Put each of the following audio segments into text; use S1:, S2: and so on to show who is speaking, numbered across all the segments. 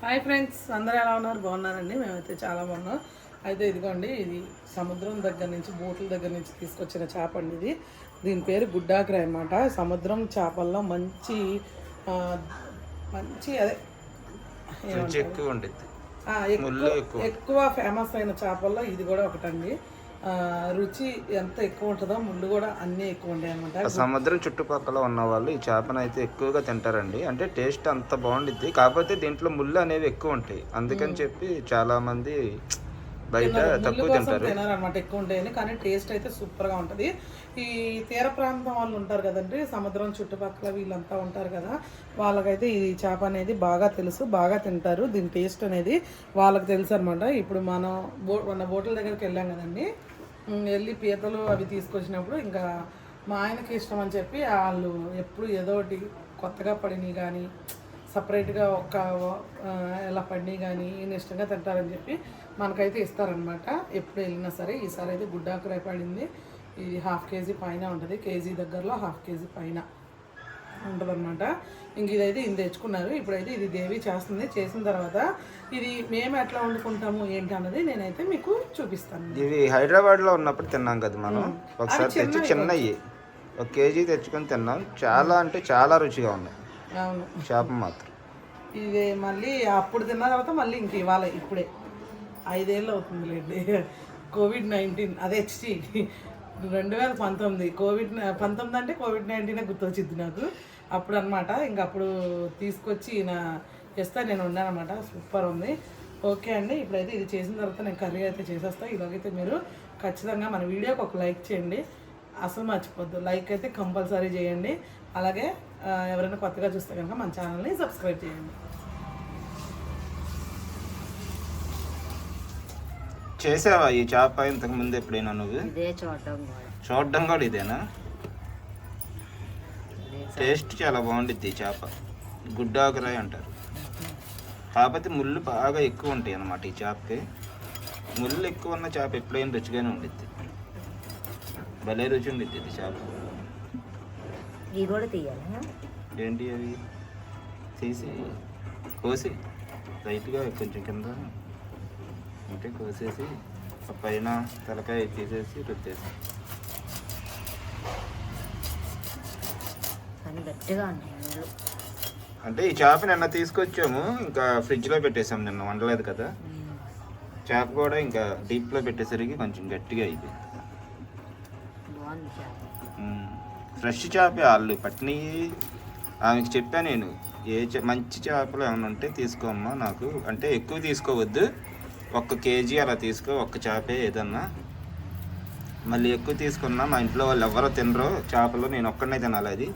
S1: Hi friends అందరూ ఎలా ఉన్నారు? బాగున్నారండి? మేమైతే చాలా బాగున్నాం. అయితే ఇదిగోండి ఇది సముద్రం దగ్గర నుంచి బోట్ల దగ్గర నుంచి తీసుకొచ్చిన చేప అండి ఇది. దీని పేరు గుడ్డాకర అన్నమాట. సముద్రం చేపల్లో మంచి మంచి అదే
S2: ఎక్కువ
S1: ఫేమస్ అయిన చేపల్లో ఇది కూడా ఒకటండి. రుచి ఎంత ఎక్కువ ఉంటుందో ముళ్ళు కూడా అన్నీ ఎక్కువ ఉంటాయి అనమాట.
S2: సముద్రం చుట్టుపక్కల ఉన్న వాళ్ళు ఈ చేపను అయితే ఎక్కువగా తింటారండి. అంటే టేస్ట్ అంత బాగుండిద్ది. కాకపోతే దీంట్లో ముళ్ళు అనేవి ఎక్కువ ఉంటాయి. అందుకని చెప్పి చాలా మంది బయట తక్కువ తింటారు.
S1: తినారనమాట ఎక్కువ ఉంటాయని కానీ టేస్ట్ అయితే సూపర్గా ఉంటుంది. ఈ తీర ప్రాంతం వాళ్ళు ఉంటారు కదండి సముద్రం చుట్టుపక్కల వీళ్ళంతా ఉంటారు కదా వాళ్ళకైతే ఈ చేప అనేది బాగా తెలుసు బాగా తింటారు. దీని టేస్ట్ అనేది వాళ్ళకి తెలుసు అనమాట ఇప్పుడు మనం బో మన బోట్ల దగ్గరికి వెళ్ళాం కదండి వెళ్ళి పీతలు అవి తీసుకొచ్చినప్పుడు ఇంకా మా ఆయనకి ఇష్టం అని చెప్పి వాళ్ళు ఎప్పుడు ఏదో ఒకటి కొత్తగా పడినవి కానీ సపరేట్గా ఒక ఆ, ఎలా పండి కానీ ఈయన ఇష్టంగా తింటారని చెప్పి మనకైతే ఇస్తారనమాట ఎప్పుడు వెళ్ళినా సరే ఈసారి అయితే గుడ్డాకురాయి పడింది. ఇది హాఫ్ కేజీ పైన ఉంటుంది. కేజీ దగ్గరలో హాఫ్ కేజీ పైన ఉంటుంది అనమాట ఇంక ఇదైతే ఇది తెచ్చుకున్నారు. ఇప్పుడైతే ఇది దేవి చేస్తుంది. చేసిన తర్వాత ఇది మేము ఎట్లా వండుకుంటాము ఏంటి అన్నది నేనైతే మీకు చూపిస్తాను.
S2: ఇవి హైదరాబాద్లో ఉన్నప్పుడు తిన్నాం కదా మనం. ఒకసారి తెచ్చి చిన్నవి ఒక కేజీ తెచ్చుకొని తిన్నాం. చాలా అంటే చాలా రుచిగా ఉన్నాయి.
S1: అవును.
S2: చేప మాత్రం.
S1: ఇది మళ్ళీ అప్పుడు తిన్న తర్వాత మళ్ళీ ఇంక ఇవాళ ఇప్పుడే. ఐదేళ్ళు అవుతుందిలేండి. కోవిడ్ నైన్టీన్ అదే హెచ్టి రెండు వేల పంతొమ్మిది. కోవిడ్ పంతొమ్మిది అంటే కోవిడ్ నైన్టీనే గుర్తొచ్చింది నాకు. అప్పుడు అనమాట ఇంక అప్పుడు తీసుకొచ్చి ఈయన చేస్తా నేను ఉన్నానమాట సూపర్ ఉంది ఓకే అండి ఇప్పుడైతే ఇది చేసిన తర్వాత నేను కర్రీ అయితే చేసేస్తాను ఇలాగైతే మీరు ఖచ్చితంగా మన వీడియోకి ఒక లైక్ చేయండి. అసలు మర్చిపోద్దు. లైక్ అయితే కంపల్సరీ చేయండి. అలాగే ఎవరైనా కొత్తగా చూస్తే కనుక మన ఛానల్ని సబ్స్క్రైబ్ చేయండి.
S2: చేసావా ఈ చేప ఇంతకు ముందు ఎప్పుడైనా నువ్వు?
S3: ఇదే చూడటం కూడా.
S2: చూడడం కూడా ఇదేనా? టేస్ట్ చాలా బాగుండిద్ది ఈ చేప. గుడ్డాకురాయి అంటారు. కాకపోతే ముళ్ళు బాగా ఎక్కువ ఉంటాయి అన్నమాట ఈ చేపకి. ముళ్ళు ఎక్కువ ఉన్న చేప ఎప్పుడైనా రుచిగానే ఉండిద్ది. భలే రుచి ఉండిద్ది ఇది చేప.
S3: ఇవి కూడా తీయాలా?
S2: ఏంటి అవి తీసి కోసి లైట్గా కొంచెం కింద అంటే కోసేసి ఆ పైన తలకాయ తీసేసి రుద్దేసి. అంటే ఈ చేప నిన్న తీసుకొచ్చాము ఇంకా ఫ్రిడ్జ్లో పెట్టేసాం నిన్న వండలేదు కదా. చేప కూడా ఇంకా డీప్లో పెట్టేసరికి కొంచెం గట్టిగా అయిపోయింది. ఫ్రెష్ చేప వాళ్ళు పట్టినవి ఆమెకి చెప్పా నేను ఏ మంచి చేపలు ఏమైనా ఉంటే తీసుకోమ్మా నాకు. అంటే ఎక్కువ తీసుకోవద్దు. ఒక్క కేజీ అలా తీసుకో ఒక్క చేపే ఏదన్నా. మళ్ళీ ఎక్కువ తీసుకున్నా మా ఇంట్లో వాళ్ళు ఎవరో తినరో చేపలు నేను ఒక్కడనే తినాలి అది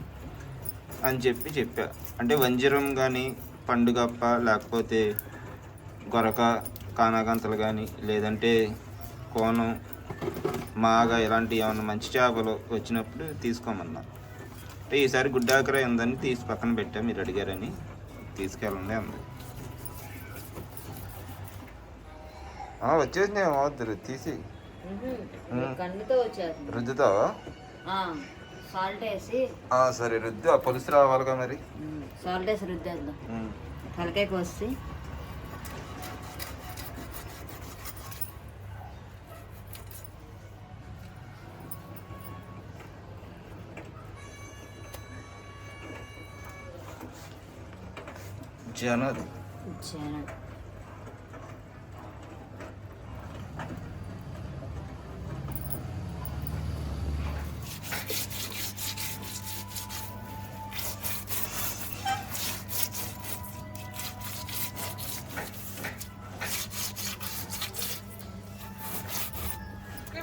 S2: అని చెప్పి చెప్పా. అంటే వంజరం కానీ పండుగప్ప లేకపోతే గొరక కానాగంతలు కానీ లేదంటే కోనం మాగా ఇలాంటి ఏమైనా మంచి చేపలు వచ్చినప్పుడు తీసుకోమన్నా. అంటే ఈసారి గుడ్డాకరే ఉందని తీసి పక్కన పెట్టా మీరు అడిగారని. తీసుకెళ్ళండి అన్నా వచ్చేసినాయి వద్దు తీసి.
S3: కన్నుతో వచ్చేస్తుంది
S2: రుద్దుతావా?
S3: సాల్ట్ వేసి.
S2: సరే రుద్దు ఆ పులుసు రావాలిగా మరి.
S3: సాల్ట్ వేసి రుద్దేద్దాం. తలకాయ కోసి.
S2: జనరు
S3: ఇచ్చాను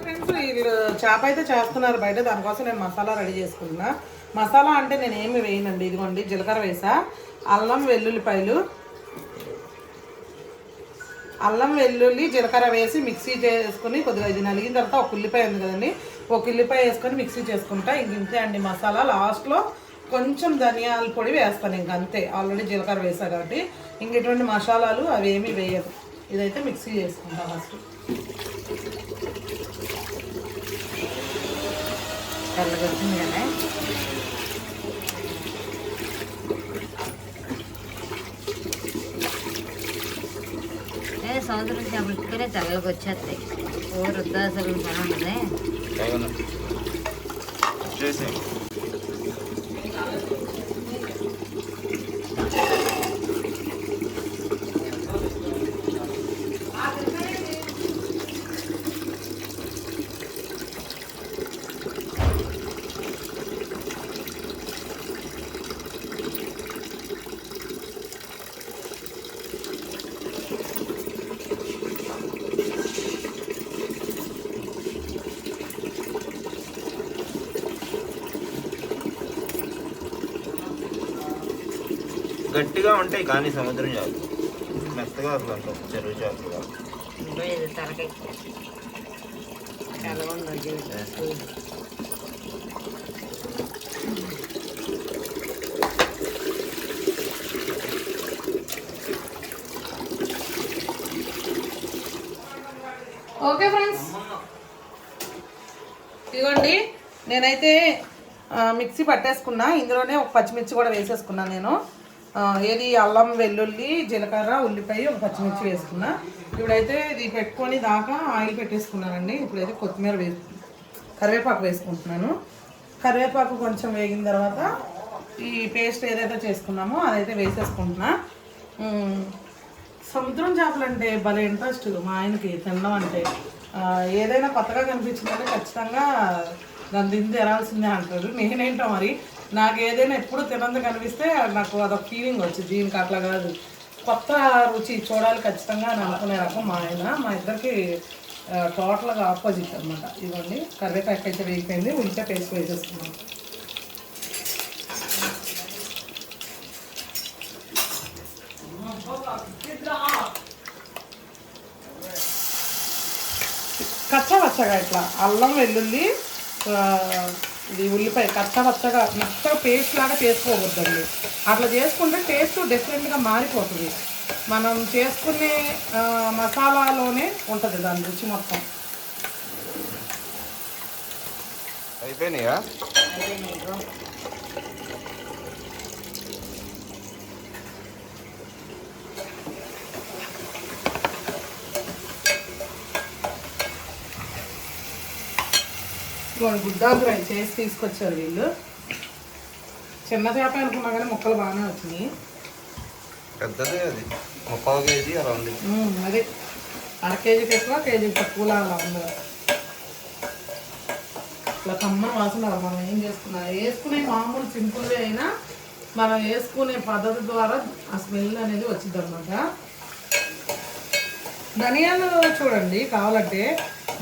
S1: ఫ్రెండ్స్ వీళ్ళు చేప అయితే చేస్తున్నారు బయట దానికోసం నేను మసాలా రెడీ చేసుకుంటున్నా మసాలా అంటే నేను ఏమి వేయనండి ఇదిగోండి జీలకర్ర వేసా అల్లం వెల్లుల్లిపాయలు అల్లం వెల్లుల్లి జీలకర్ర వేసి మిక్సీ చేసుకుని కొద్దిగా ఇది నలిగిన తర్వాత ఒక ఉల్లిపాయ ఉంది కదండి ఒక ఉల్లిపాయ వేసుకొని మిక్సీ చేసుకుంటా. ఇంక ఇంతే అండి మసాలా. లాస్ట్లో కొంచెం ధనియాల పొడి వేస్తాను ఇంక అంతే. ఆల్రెడీ జీలకర్ర వేసా కాబట్టి ఇంక ఇటువంటి మసాలాలు అవి ఏమీ వేయదు ఇదైతే మిక్సీ చేసుకుంటా ఫస్ట్
S3: తెల్లగొచ్చింది కదా సముద్రం చేపలు ఇట్టుకునే తెల్లకి వచ్చేస్తాయి ఓ
S2: వృద్ధాసలు బాగుంటుంది గట్టిగా ఉంటాయి కానీ సముద్రం చేపలు మెత్తగా అసలు అంటాం చెరువు చేపలు.
S1: Okay friends. ఇదిగోండి నేనైతే మిక్సీ పట్టేసుకున్నా. ఇందులోనే ఒక పచ్చిమిర్చి కూడా వేసేసుకున్నా నేను. ఏది అల్లం వెల్లుల్లి జీలకర్ర ఉల్లిపాయ ఒక పచ్చిమిర్చి వేసుకున్నా. ఇప్పుడైతే ఇది పెట్టుకొని దాకా ఆయిల్ పెట్టేసుకున్నానండి. ఇప్పుడైతే కొత్తిమీర వే కరివేపాకు వేసుకుంటున్నాను. కరివేపాకు కొంచెం వేగిన తర్వాత ఈ పేస్ట్ ఏదైతే చేసుకున్నామో అదైతే వేసేసుకుంటున్నా. సముద్రం చేపలు అంటే భలే ఇంట్రెస్ట్ మా ఆయనకి తినడం అంటే ఏదైనా కొత్తగా కనిపించిందంటే ఖచ్చితంగా దాన్ని తిని తెరాల్సిందే అంటారు. నేనేంటో మరి? నాకు ఏదైనా ఎప్పుడు తినందు కనిపిస్తే నాకు అదొక ఫీలింగ్ వచ్చింది. దీనికి అట్లా కాదు. కొత్త రుచి చూడాలి ఖచ్చితంగా అని అనుకునే రకం మా ఆయన. మా ఇద్దరికి టోటల్గా ఆపోజిట్ అనమాట ఇవ్వండి కరివేపాకు అయితే వేగిపోయింది. ఉంటే పేస్ట్ వేసేస్తున్నాం. కచ్చవచ్చగా ఇట్లా. అల్లం వెల్లుల్లి ఇది ఉల్లిపాయ కచ్చవచ్చగా మెత్తగా పేస్ట్ లాగా చేసుకోకూడదండి. అట్లా చేసుకుంటే టేస్ట్ డిఫరెంట్గా మారిపోతుంది. మనం చేసుకునే మసాలాలోనే ఉంటుంది దాని రుచి మొత్తం.
S2: అయిపోయినాయా?
S1: ఇదిగోండి గుడ్డాలు ఫ్రై చేసి తీసుకొచ్చారు వీళ్ళు. చిన్న చేప అనుకున్నా కానీ ముక్కలు బాగానే వచ్చినాయి.
S2: పెద్దదే అది. ముప్పావు కేజీ అలా ఉంది.
S1: అది అర కేజీకి ఎక్కువ కేజీకి తక్కువలా అలా ఉంది. ఇట్లా కమ్మని వాసన. మనం ఏం చేసుకున్నా వేసుకునే మామూలు సింపుల్గా అయినా మనం వేసుకునే పద్ధతి ద్వారా ఆ స్మెల్ అనేది వచ్చింది అనమాట ధనియాలు చూడండి కావాలంటే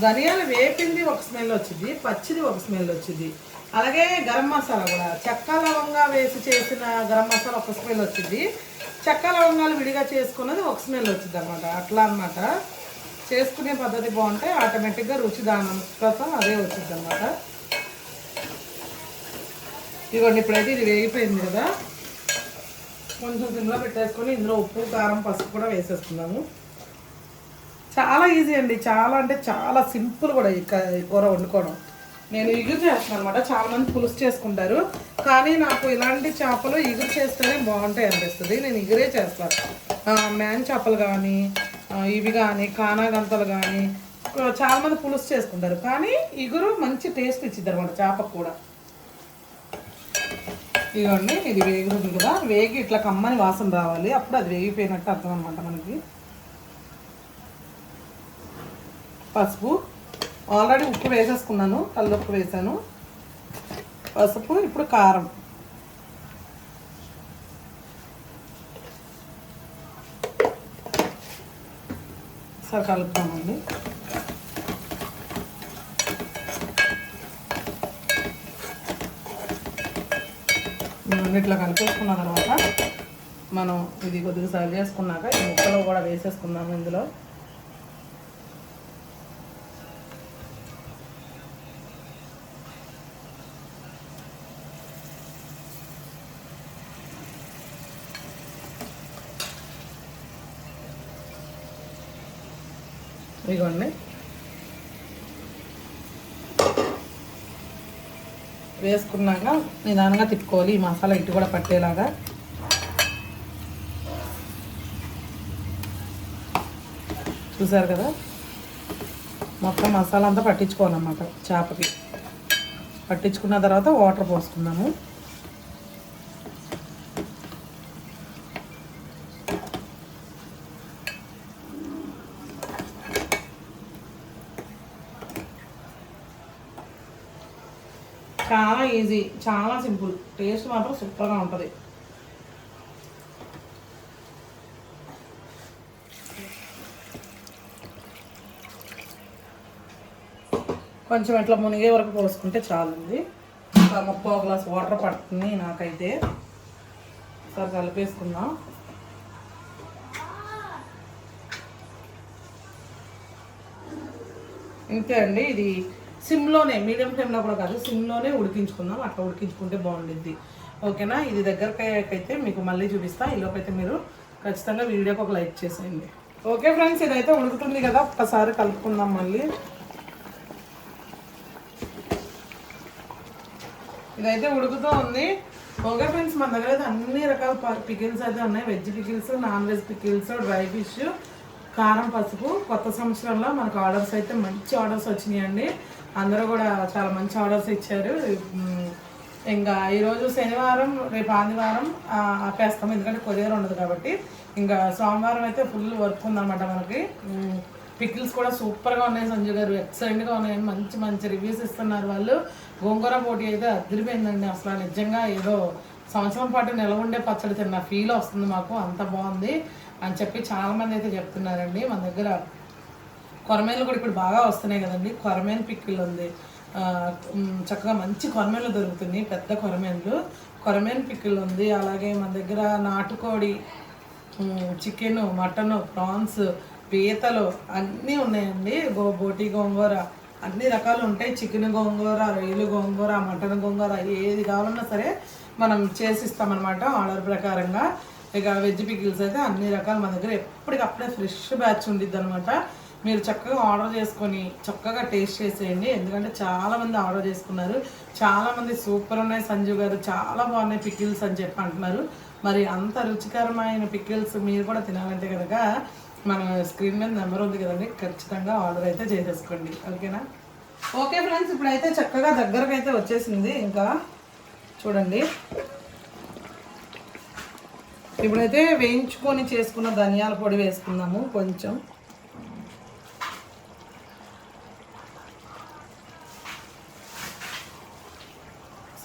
S1: ధనియాలు వేపింది ఒక స్మెల్ వచ్చింది పచ్చిది ఒక స్మెల్ వచ్చింది. అలాగే గరం మసాలా కూడా. చెక్క లవంగా వేసి చేసిన గరం మసాలా ఒక స్మెల్ వచ్చింది. చెక్క లవంగాలు విడిగా చేసుకున్నది ఒక స్మెల్ వచ్చింది అనమాట అట్లా అన్నమాట. చేసుకునే పద్ధతి బాగుంటే ఆటోమేటిక్గా రుచి దానం కోసం అదే వచ్చింది అనమాట ఇదిగోండి ఇప్పుడైతే ఇది వేగిపోయింది కదా. కొంచెం సిమ్లో పెట్టేసుకొని ఇందులో ఉప్పు కారం పసుపు కూడా వేసేస్తున్నాము చాలా ఈజీ అండి. చాలా అంటే చాలా సింపుల్ కూడా ఈ కూర వండుకోవడం. నేను ఇగురు చేస్తాను అనమాట చాలా మంది పులుసు చేసుకుంటారు. కానీ నాకు ఇలాంటి చేపలు ఇగురు చేస్తేనే బాగుంటాయి అనిపిస్తుంది. నేను ఇగురే చేస్తాను. మ్యాన్ చేపలు కానీ ఇవి కానీ కానాగంతలు కానీ చాలా మంది పులుసు చేసుకుంటారు. కానీ ఇగురు మంచి టేస్ట్ ఇచ్చింది అనమాట చేపకు కూడా. ఇదిగోండి ఇది వేగుతుంది కదా. వేగి ఇట్లా కమ్మని వాసన రావాలి. అప్పుడు అది వేగిపోయినట్టు అర్థం అనమాట మనకి. పసుపు. ఆల్రెడీ ఉప్పు వేసేసుకున్నాను కల్లుప్పు వేసాను. పసుపు ఇప్పుడు కారం. సరే కలుపుతామండి ఇట్లా కలిపేసుకున్న తర్వాత మనం ఇది కొద్దిగా సర్వ్ చేసుకున్నాక ఈ ముక్కలో కూడా వేసేసుకున్నాము ఇందులో. ఇదిగోండి వేసుకున్నాక నిదానంగా తిప్పుకోవాలి. ఈ మసాలా ఇటు కూడా పట్టేలాగా. చూసారు కదా? మొత్తం మసాలా అంతా పట్టించుకోవాలన్నమాట చేపకి. పట్టించుకున్న తర్వాత వాటర్ పోసుకున్నాము చాలా ఈజీ చాలా సింపుల్ టేస్ట్ మాత్రం సూపర్గా ఉంటుంది. కొంచెం ఇట్లా మునిగే వరకు పోసుకుంటే చాలండి. ఒక ముప్పై గ్లాస్ వాటర్ పడుతుంది నాకైతే. ఒకసారి కలిపేసుకుందాం. ఇంతే అండి ఇది సిమ్లోనే మీడియం ఫ్లేమ్లో కూడా కాదు సిమ్లోనే ఉడికించుకుందాం అట్లా ఉడికించుకుంటే బాగుండిద్ది. ఓకేనా? ఇది దగ్గరకైతే మీకు మళ్ళీ చూపిస్తా. ఈలోపైతే మీరు ఖచ్చితంగా వీడియోకి ఒక లైక్ చేసేయండి. ఓకే ఫ్రెండ్స్ ఇదైతే ఉడుకుతుంది కదా ఒక్కసారి కలుపుకుందాం మళ్ళీ. ఇదైతే ఉడుకుతూ ఉంది. ఓకే ఫ్రెండ్స్ మన దగ్గర అయితే అన్ని రకాల పికిల్స్ అయితే ఉన్నాయి. Veg pickles non veg pickles dry fish కారం పసుపు కొత్త సంవత్సరంలో మనకు ఆర్డర్స్ అయితే మంచి ఆర్డర్స్ వచ్చినాయండి. అందరూ కూడా చాలా మంచి ఆర్డర్స్ ఇచ్చారు. ఇంకా ఈరోజు శనివారం రేపు ఆదివారం ఆపేస్తాం. ఎందుకంటే కొరియర్ ఉండదు కాబట్టి. ఇంకా సోమవారం అయితే ఫుల్ వర్క్ ఉందన్నమాట మనకి. పికిల్స్ కూడా సూపర్గా ఉన్నాయి సంజు గారు. ఎక్సలెంట్గా ఉన్నాయి మంచి మంచి రివ్యూస్ ఇస్తున్నారు వాళ్ళు. గోంగూర పోటీ అయితే అదిరిపోయిందండి. అసలు నిజంగా ఏదో సంవత్సరం పాటు నిలవ ఉండే పచ్చడి తిన్న ఫీల్ వస్తుంది మాకు. అంత బాగుంది అని చెప్పి చాలా మంది అయితే చెప్తున్నారండి. మన దగ్గర కొరమేలు కూడా ఇప్పుడు బాగా వస్తున్నాయి కదండి. కొరమేలు పిక్కులు ఉంది. చక్కగా మంచి కొరమేలు దొరుకుతున్నాయి పెద్ద కొరమేలు కొరమేలు పిక్కులు ఉంది. అలాగే మన దగ్గర నాటుకోడి చికెను మటన్ ప్రాన్స్ పీతలు అన్నీ ఉన్నాయండి. గో బోటి గోంగూర అన్ని రకాలు ఉంటాయి. చికెన్ గోంగూర రొయ్యలు గోంగూర మటన్ గోంగూర ఏది కావాలన్నా సరే మనం చేసిస్తామన్నమాట ఆర్డర్ ప్రకారంగా. ఇక వెజ్ పికిల్స్ అయితే అన్ని రకాలు మన దగ్గర ఎప్పటికప్పుడే ఫ్రెష్ బ్యాచ్ ఉండిద్ది అనమాట మీరు చక్కగా ఆర్డర్ చేసుకొని చక్కగా టేస్ట్ చేసేయండి. ఎందుకంటే చాలామంది ఆర్డర్ చేసుకున్నారు. చాలామంది సూపర్ ఉన్నాయి సంజు గారు. చాలా బాగున్నాయి పికిల్స్ అని చెప్పి అంటున్నారు. మరి అంత రుచికరమైన పికిల్స్ మీరు కూడా తినాలంటే కనుక మన స్క్రీన్ మీద నెంబర్ ఉంది కదండి. ఖచ్చితంగా ఆర్డర్ అయితే చేసేసుకోండి. ఓకేనా ఓకే ఫ్రెండ్స్ ఇప్పుడైతే చక్కగా దగ్గరకు అయితే వచ్చేసింది. ఇంకా చూడండి. ఇప్పుడైతే వేయించుకొని చేసుకున్న ధనియాల పొడి వేసుకుందాము కొంచెం.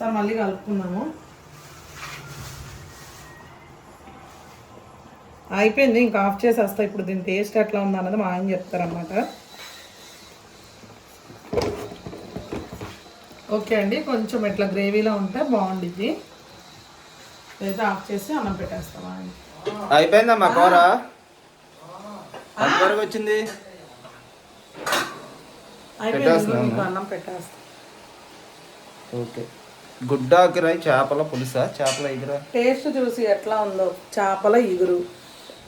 S1: సార్ మళ్ళీ కలుపుకుందాము. అయిపోయింది ఇంకా ఆఫ్ చేసేస్తా. ఇప్పుడు దీని టేస్ట్ ఎట్లా ఉంది అన్నది మా ఆయన చెప్తారన్నమాట. ఓకే అండి కొంచెం ఇట్లా గ్రేవీలో ఉంటే బాగుండిద్ది లేదా ఆఫ్ చేసి అన్నం పెట్టేస్తాం ఆయన.
S2: అయిపోయిందమ్మా కూర? వచ్చింది?
S1: అయిపోయింది అన్నం పెట్టేస్తాం.
S2: ఓకే. గుడ్డాకిరాయి చేపల పులుసా? చేపల ఎగురా?
S1: టేస్ట్ చూసి ఎట్లా ఉందో చేపల ఇగురు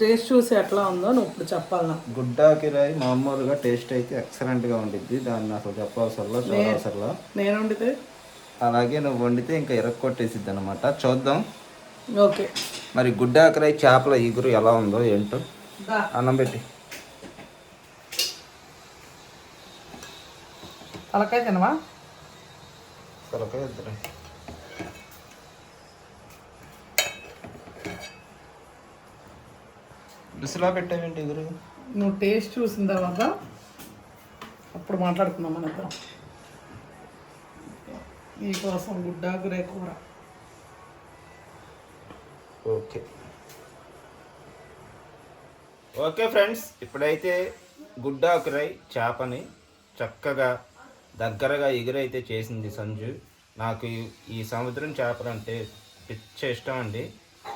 S1: టేస్ట్ చూసి ఎట్లా ఉందో నువ్వు ఇప్పుడు చెప్పాలి నాకు.
S2: గుడ్డాకిరాయి మామూలుగా టేస్ట్ అయితే ఎక్సలెంట్గా ఉండిద్ది. దాన్ని అసలు చెప్పవసరలా చూడవసరలా.
S1: నేను వండితే?
S2: అలాగే నువ్వు వండితే ఇంకా ఇరక్కొట్టేసిద్ది అనమాట చూద్దాం.
S1: ఓకే.
S2: మరి గుడ్డాకిరాయి చేపల ఇగురు ఎలా ఉందో ఏంటో? అన్నం పెట్టి.
S1: తలకాయ తినవా?
S2: తలకాయ ఇద్దరు బిసిలా పెట్టావేంటి ఇగురు
S1: నువ్వు టేస్ట్ చూసిన తర్వాత అప్పుడు మాట్లాడుకుందాం మన ఇద్దరం. నీకోసం గుడ్డాకురే కూర.
S2: ఓకే. ఓకే ఫ్రెండ్స్ ఇప్పుడైతే గుడ్డాకురై చేపని చక్కగా దగ్గరగా ఎగురైతే చేసింది సంజు. నాకు ఈ సముద్రం చేపలు అంటే పిచ్చ ఇష్టం అండి.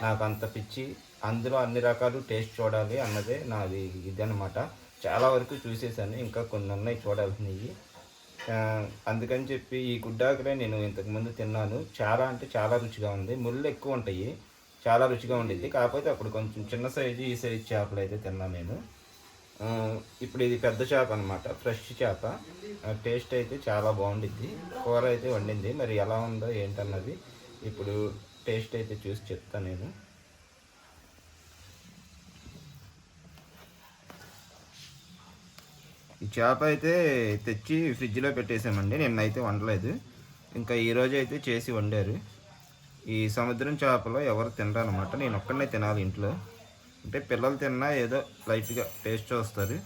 S2: నాకు అంత పిచ్చి. అందులో అన్ని రకాలు టేస్ట్ చూడాలి అన్నదే నాది ఇది అనమాట చాలా వరకు చూసేసాను ఇంకా కొన్ని ఉన్నాయి చూడాల్సినవి. అందుకని చెప్పి ఈ గుడ్డాకురే నేను ఇంతకుముందు తిన్నాను. చాలా అంటే చాలా రుచిగా ఉంది. ముళ్ళు ఎక్కువ ఉంటాయి. చాలా రుచిగా ఉండిద్ది కాకపోతే అప్పుడు కొంచెం చిన్న సైజు ఈ సైజు చేపలు అయితే తిన్నాను నేను. ఇప్పుడు ఇది పెద్ద చేప అనమాట ఫ్రెష్ చేప. టేస్ట్ అయితే చాలా బాగుండిద్ది. కూర అయితే వండింది. మరి ఎలా ఉందో ఏంటన్నది ఇప్పుడు టేస్ట్ అయితే చూసి చెప్తాను నేను. ఈ చేప అయితే తెచ్చి ఫ్రిడ్జ్లో పెట్టేసామండి నిన్నైతే వండలేదు. ఇంకా ఈరోజు అయితే చేసి వండారు. ఈ సముద్రం చేపలు ఎవరు తినరనమాట నేను ఒక్కడనే తినాలి ఇంట్లో. అంటే పిల్లలు తిన్నా ఏదో లైట్గా టేస్ట్ చూస్తారు.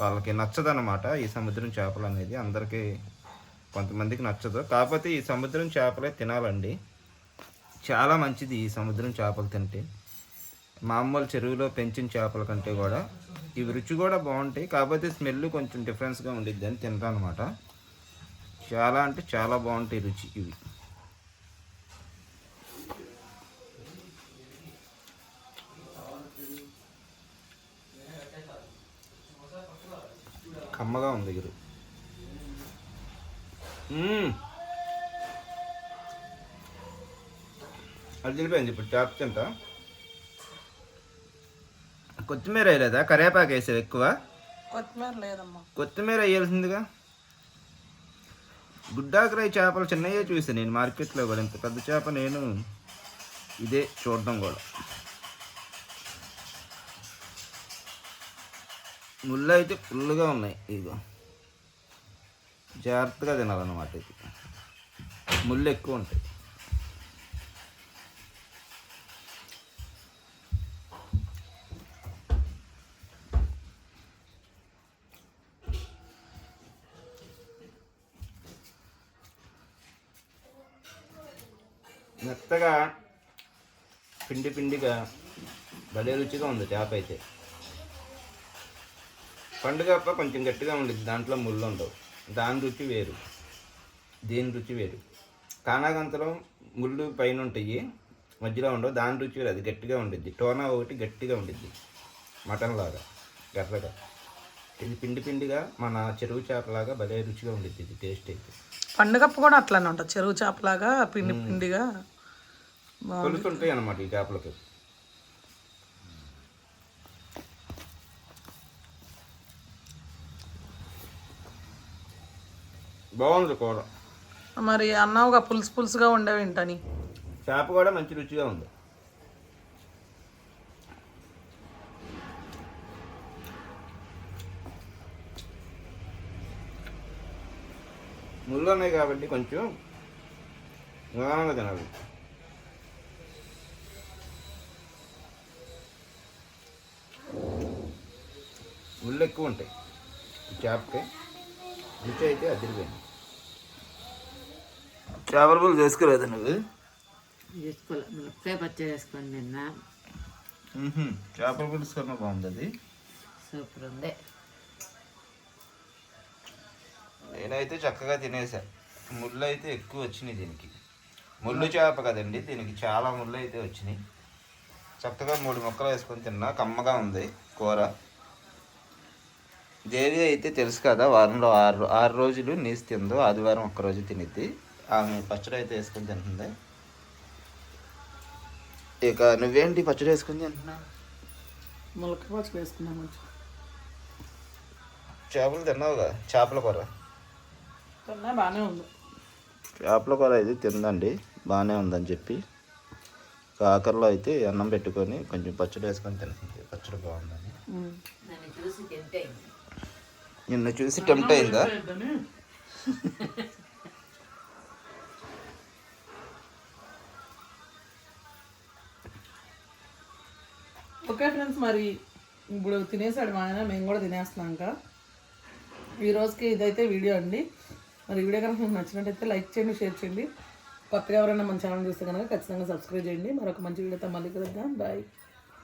S2: వాళ్ళకి నచ్చదనమాట ఈ సముద్రం చేపలు అనేది అందరికీ కొంతమందికి నచ్చదు. కాకపోతే ఈ సముద్రం చేపలే తినాలండి. చాలా మంచిది ఈ సముద్రం చేపలు తింటే. మామూలు చెరువులో పెంచిన చేపల కంటే కూడా ఇవి రుచి కూడా బాగుంటాయి. కాకపోతే స్మెల్ కొంచెం డిఫరెన్స్గా ఉండిద్ది అని తింటాను అనమాట చాలా అంటే చాలా బాగుంటాయి రుచి ఇవి. కమ్మగా ఉంది ఇగురు అది తెలిపోయింది ఇప్పుడు చేప తింటా. కొత్తిమీర వేయలేదా? కరివేపాకు వేసావు ఎక్కువ?
S1: కొత్తిమీర లేదమ్మా.
S2: కొత్తిమీర వేయాల్సిందిగా? గుడ్డాకరాయి చేపలు చిన్నయ్యే చూసాను నేను మార్కెట్లో కూడా. ఇంత పెద్ద చేప నేను ఇదే చూడడం కూడా. ముళ్ళు అయితే ఫుల్గా ఉన్నాయి. ఇదిగో. జాగ్రత్తగా తినాలన్నమాట ఇది. ముళ్ళు ఎక్కువ ఉంటాయి. రుచిగా ఉంది చేప అయితే. పండుగప్ప కొంచెం గట్టిగా ఉండేది దాంట్లో ముళ్ళు ఉండవు. దాని రుచి వేరు. దీని రుచి వేరు. కానాగంతలో ముళ్ళు పైన ఉంటాయి మధ్యలో ఉండవు. దాని రుచి వేరు అది గట్టిగా ఉండిద్ది. టోనా ఒకటి గట్టిగా ఉండిద్ది మటన్ లాగా ఎర్రగా ఇది పిండి పిండిగా మన చెరువు చేపలాగా భలే రుచిగా ఉండిద్ది ఇది టేస్ట్ అయితే.
S1: పండుగప్పు కూడా అట్లానే ఉంటుంది. చెరువు చేపలాగా పిండి పిండిగా.
S2: కొలుతుంటాయి అన్నమాట ఈ చేపలకి. బాగుంది కూర.
S1: మరి అన్నావుగా పులుసు పులుసుగా ఉండేవింటని
S2: చేప కూడా మంచి రుచిగా ఉంది. ముళ్ళు ఉన్నాయి కాబట్టి కొంచెం నిదానంగా తినాలి. ముళ్ళు ఎక్కువ ఉంటాయి. ఈ చేపకి రుచి అయితే అదిరిపోయింది. చేపల పులు చేసుకోలేదు నువ్వు?
S3: చేసుకోలే. మిరపకాయ పచ్చడి వేసుకొని నిన్న.
S2: చేపల పులుసు కన్నా బాగుంది అది.
S3: సూపర్ ఉంది.
S2: నేనైతే చక్కగా తినేసా. ముళ్ళు అయితే ఎక్కువ వచ్చినాయి దీనికి. ముళ్ళు చేప కదండి దీనికి చాలా ముళ్ళు అయితే వచ్చినాయి. చక్కగా మూడు ముక్కలు వేసుకొని తిన్నా. కమ్మగా ఉంది కూర. దేవి అయితే తెలుసు కదా వారంలో ఆరు ఆరు రోజులు నీసు తిందో. ఆదివారం ఒక్క రోజు తినిద్ది. ఆమె పచ్చడి అయితే వేసుకొని తింటుంది. ఇక నువ్వేంటి పచ్చడి వేసుకొని తింటున్నావు?
S1: ములక పచ్చడి వేసుకున్నాం మంచి
S2: చేపలు తిన్నావుగా చేపల కూర?
S1: తిన్నా బాగానే ఉంది.
S2: చేపల కూర అయితే తిందండి బాగానే ఉందని చెప్పి. కాకరలో అయితే అన్నం పెట్టుకొని కొంచెం పచ్చడి వేసుకొని తింటుంది పచ్చడి బాగుందని.
S3: నిన్ను చూసి
S2: టెంప్ట్ అయిందా.
S1: ఓకే ఫ్రెండ్స్ మరి ఇప్పుడు తినేసాడు మా ఆయన మేము కూడా తినేస్తున్నాం ఇంకా ఈ రోజుకి ఇదైతే వీడియో అండి. మరి వీడియో కనుక మీకు నచ్చినట్టయితే లైక్ చేయండి షేర్ చేయండి. కొత్తగా ఎవరైనా మన ఛానల్ చూస్తే కనుక ఖచ్చితంగా సబ్స్క్రైబ్ చేయండి. మరొక మంచి వీడియోతో మళ్ళీ కలుద్దాం. బాయ్